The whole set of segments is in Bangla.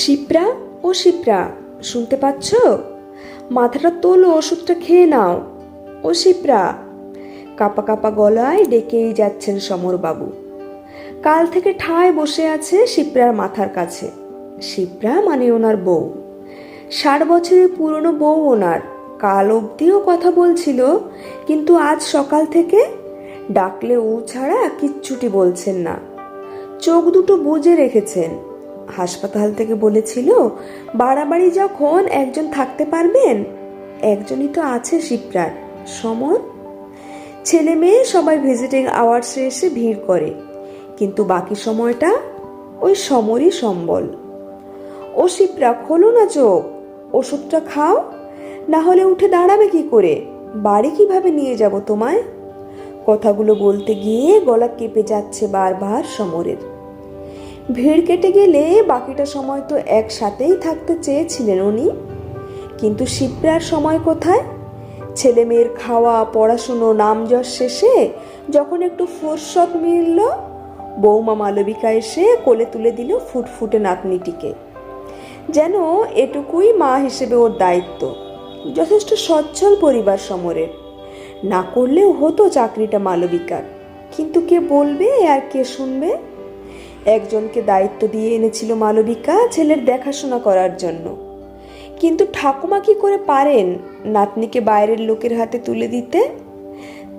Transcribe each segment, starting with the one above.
শিপ্রা ও শিপ্রা, শুনতে পাচ্ছ? মাথাটা তোলো, ওষুধটা খেয়ে নাও। ও শিপ্রা, কাপা কাপা গলায় ডেকেই যাচ্ছেন সমরবাবু। কাল থেকে ঠায় বসে আছে শিপ্রার মাথার কাছে। শিপ্রা মানে ওনার বউ। ষাট বছরের পুরনো বউ ওনার। কাল অবধিও কথা বলছিল, কিন্তু আজ সকাল থেকে ডাকলে ও ছাড়া কিচ্ছুটি বলছেন না। চোখ দুটো বুজে রেখেছেন। হাসপাতাল থেকে বলেছিল, বাড়াবাড়ি যখন একজন থাকতে পারবেন, একজনই তো আছে শিপ্রার সমর ছেলে মেয়ে সবাই ভিজিটিং আওয়ার্সে এসে ভিড় করে, কিন্তু বাকি সময়টা ওই সমরই সম্বল। ও শিপ্রা খোলো না চোখ, ওষুধটা খাও, না হলে উঠে দাঁড়াবে কি করে? বাড়ি কীভাবে নিয়ে যাব তোমায়? কথাগুলো বলতে গিয়ে গলা কেঁপে যাচ্ছে বারবার সমরের। ভিড় কেটে গেলে বাকিটা সময় তো একসাথেই থাকতে চেয়েছিলেন উনি। কিন্তু শিপ্রার সময় কোথায়? ছেলে মেয়ের খাওয়া, পড়াশুনো, নাম যশ শেষে যখন একটু ফুরসত মিলল, বৌমা মালবিকা এসে কোলে তুলে দিল ফুটফুটে নাতনিটিকে। যেন এটুকুই মা হিসেবে ওর দায়িত্ব। যথেষ্ট সচ্ছল পরিবার সমরের না করলেও হতো চাকরিটা মালবিকার। কিন্তু কে বলবে আর কে শুনবে? একজনকে দায়িত্ব দিয়ে এনেছিল মালবিকা ছেলের দেখাশোনা করার জন্য। কিন্তু ঠাকুমা কি করে পারেন নাতনিকে বাইরের লোকের হাতে তুলে দিতে?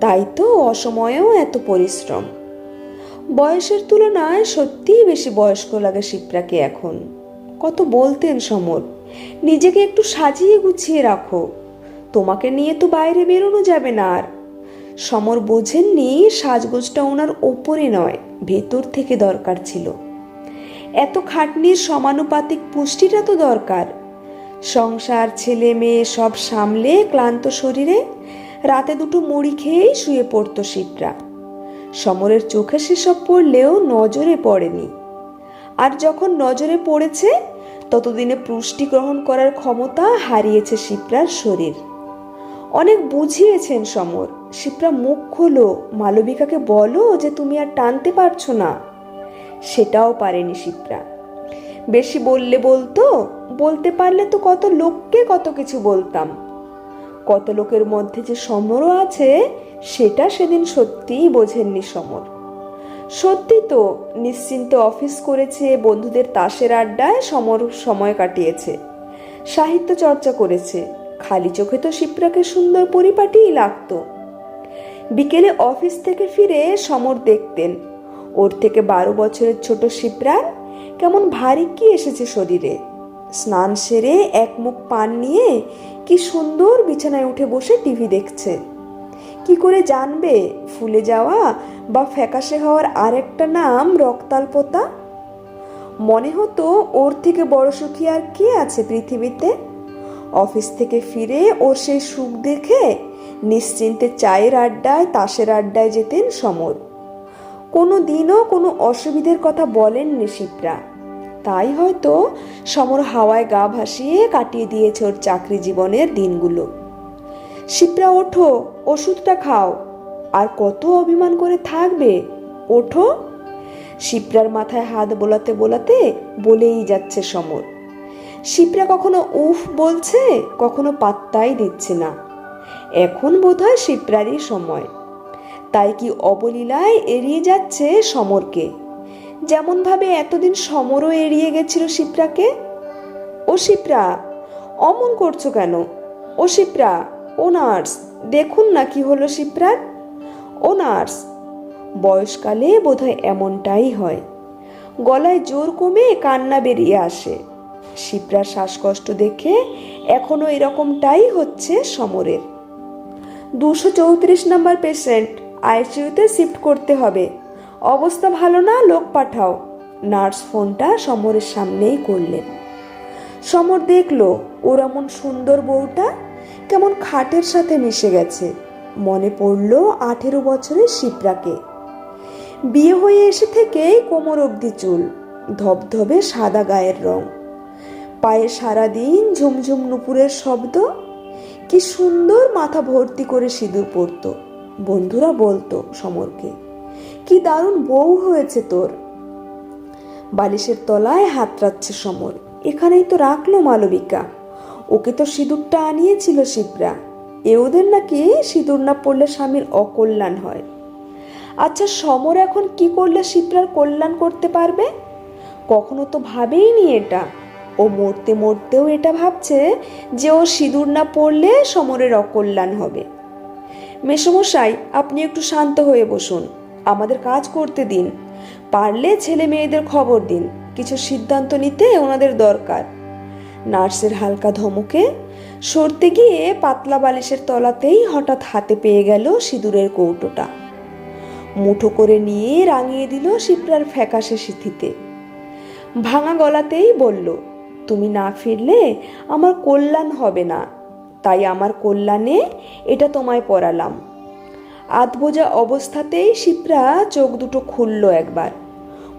তাই তো অসময়েও এত পরিশ্রম। বয়সের তুলনায় সত্যিই বেশি বয়স্ক লাগে শিপ্রাকে এখন। কত বলতেন সমর, নিজেকে একটু সাজিয়ে গুছিয়ে রাখো, তোমাকে নিয়ে তো বাইরে বেরোনো যাবে না আর। সমর বোঝেননি সাজগোজটা ওনার ওপরে নয় ভেতর থেকে দরকার ছিল। এত খাটনির সমানুপাতিক পুষ্টিটা তো দরকার। সংসার, ছেলে মেয়ে সব সামলে ক্লান্ত শরীরে রাতে দুটো মুড়ি খেয়েই শুয়ে পড়তো শিবরা। সমরের চোখে সেসব পড়লেও নজরে পড়েনি। আর যখন নজরে পড়েছে, ততদিনে পুষ্টি গ্রহণ করার ক্ষমতা হারিয়েছে শিপ্রার শরীর। অনেক বুঝিয়েছেন সমর। শিপ্রা মুখ খোলো, মালবিকাকে বলো যে তুমি আর টানতে পারছ না। সেটাও পারেনি শিপ্রা। বেশি বললে বলতো, বলতে পারলে তো কত লোককে কত কিছু বলতাম। কত লোকের মধ্যে যে সমরও আছে, সেটা সেদিন সত্যিই বোঝেননি সমর। সত্যি তো, নিশ্চিন্তে অফিস করেছে, বন্ধুদের তাসের আড্ডায় সমর সময় কাটিয়েছে। সাহিত্য চর্চা করেছে। খালি চোখে তো শিপ্রাকে সুন্দর পরিপাটিই লাগতো। বিকেলে অফিস থেকে ফিরে সমর দেখতেন, ওর থেকে বারো বছরের ছোট শিপ্রার কেমন ভারী কি এসেছে শরীরে। স্নান সেরে এক মুখ পান নিয়ে কি সুন্দর বিছানায় উঠে বসে টিভি দেখছে। কি করে জানবে ফুলে যাওয়া বা ফ্যাকাশে হওয়ার আরেকটা নাম রক্তাল্পতা? মনে হতো ওর থেকে বড় সুখী আর কে আছে পৃথিবীতে? অফিস থেকে ফিরে ওর সেই সুখ দেখে নিশ্চিন্তে চায়ের আড্ডায়, তাসের আড্ডায় যেতেন সমর। কোনো দিনও কোনো অসুবিধের কথা বলেননি শিপ্রা। তাই হয়তো সমর হাওয়ায় গা ভাসিয়ে কাটিয়ে দিয়েছে ওর চাকরি জীবনের দিনগুলো। শিপ্রা, ওঠো, ওষুধটা খাও। আর কত অভিমান করে থাকবে, ওঠো। শিপ্রার মাথায় হাত বোলাতে বোলাতে বলেই যাচ্ছে সমর। শিপ্রা কখনো উফ বলছে, কখনো পাত্তাই দিচ্ছে না। এখন বোধহয় শিপ্রারই সময়। তাই কি অবলীলায় এড়িয়ে যাচ্ছে সমরকে? যেমনভাবে এতদিন সমরও এড়িয়ে গেছিল শিপ্রাকে ও শিপ্রা অমন করছ কেন? ও শিপ্রা ও নার্স, দেখুন না কি হলো শিপ্রার ও নার্স, বয়সকালে বোধহয় এমনটাই হয়। গলায় জোর কমে কান্না বেরিয়ে আসে। শিপ্রার শ্বাসকষ্ট দেখে এখনও এরকমটাই হচ্ছে সমরের। দুশো চৌত্রিশ নাম্বার পেশেন্ট আইসিইউতে শিফট করতে হবে। অবস্থা ভালো না, লোক পাঠাও। নার্স ফোনটা সমরের সামনেই করলেন। সমর দেখল, ওর এমন সুন্দর বউটা কেমন খাটের সাথে মিশে গেছে। মনে পড়ল আঠেরো বছরের শিপ্রাকে বিয়ে হয়ে এসে থেকেই কোমর অবধি চুল, ধবধবে সাদা গায়ের রং। পায়ে সারাদিন ঝুমঝুম নুপুরের শব্দ। কি সুন্দর মাথা ভর্তি করে সিঁদুর পরতো। বন্ধুরা বলতো সমরকে, কি দারুণ বউ হয়েছে তোর। বালিশের তলায় হাত রাখছে সমর। এখানেই তো রাখল মালবিকা। ওকে তো সিঁদুরটা আনিয়েছিল শিবরা। এ ওদের নাকি সিঁদুর না পড়লে স্বামীর অকল্যাণ হয়। আচ্ছা সমর এখন কি করলে শিবরার কল্যাণ করতে পারবে? কখনো তো ভাবেইনি এটা। ও মরতে মরতেও এটা ভাবছে যে ও সিঁদুর না পড়লে সমরের অকল্যাণ হবে। মেসমশাই, আপনি একটু শান্ত হয়ে বসুন। আমাদের কাজ করতে দিন। পারলে ছেলে মেয়েদের খবর দিন। কিছু সিদ্ধান্ত নিতে ওনাদের দরকার। নার্সের হালকা ধমকে সরতে গিয়ে পাতলা বালিশের তলাতেই হঠাৎ হাতে পেয়ে গেল সিঁদুরের কৌটোটা। মুঠো করে নিয়ে রাঙিয়ে দিল শিপ্রার ফ্যাকাশে সিথিতে। ভাঙা গলাতেই বলল তুমি না ফিরলে আমার কল্যাণ হবে না। তাই আমার কল্যাণে এটা তোমায় পরালাম আধবোজা অবস্থাতেই শিপ্রা চোখ দুটো খুলল একবার।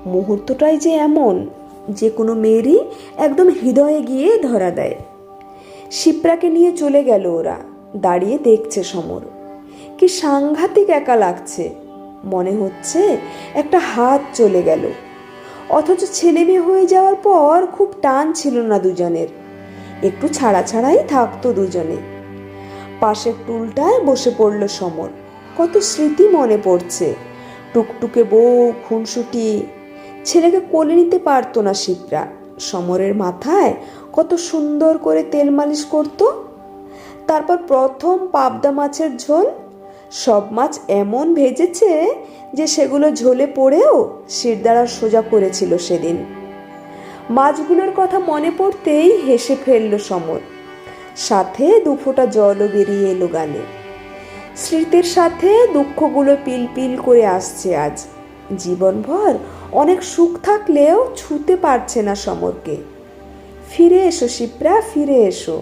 মুহূর্তটাই যে এমন, যে কোনো মেয়েরই একদম হৃদয়ে গিয়ে ধরা দেয়। শিপ্রাকে নিয়ে চলে গেল ওরা, দাঁড়িয়ে দেখছে সমর। কি সাংঘাতিক একা লাগছে। মনে হচ্ছে একটা হাত চলে গেল। অথচ ছেলে মেয়ে হয়ে যাওয়ার পর খুব টান ছিল না দুজনের। একটু ছাড়া ছাড়াই থাকতো দুজনে। পাশের টুলটায় বসে পড়ল সমর। কত স্মৃতি মনে পড়ছে। টুকটুকে বউ, খুনসুটি। ছেলেকে কোলে নিতে পারতো না শিবরা। সমরের মাথায় কত সুন্দর করে তেল মালিশ করত। তারপর প্রথম পাবদা মাছের ঝোল সব মাছ এমন ভেজেছে যে সেগুলো ঝোলে পড়েও শিরদাঁড়া সোজা করেছিল সেদিন। মাছগুলোর কথা মনে পড়তেই হেসে ফেলল সমর। সাথে দুফোঁটা জলও বেরিয়ে এলো গালে। স্মৃতির সাথে দুঃখগুলো পিল পিল করে আসছে আজ। জীবনভর অনেক সুখ থাকলেও ছুতে পারছে না সমরকে। ফিরে এসো শিপ্রা, ফিরে এসো।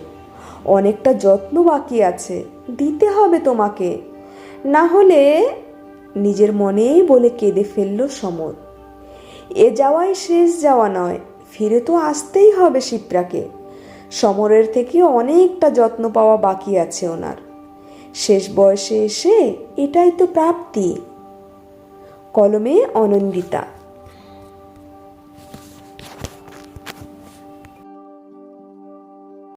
অনেকটা যত্ন বাকি আছে। দিতে হবে তোমাকে। না হলে নিজের মনেই বলে কেঁদে ফেলল সমর এ যাওয়াই শেষ যাওয়া নয়, ফিরে তো আসতেই হবে শিপ্রাকে। সমরের থেকে অনেকটা যত্ন পাওয়া বাকি আছে ওনার। শেষ বয়সে এসে এটাই তো প্রাপ্তি। কলমে অনন্দিতা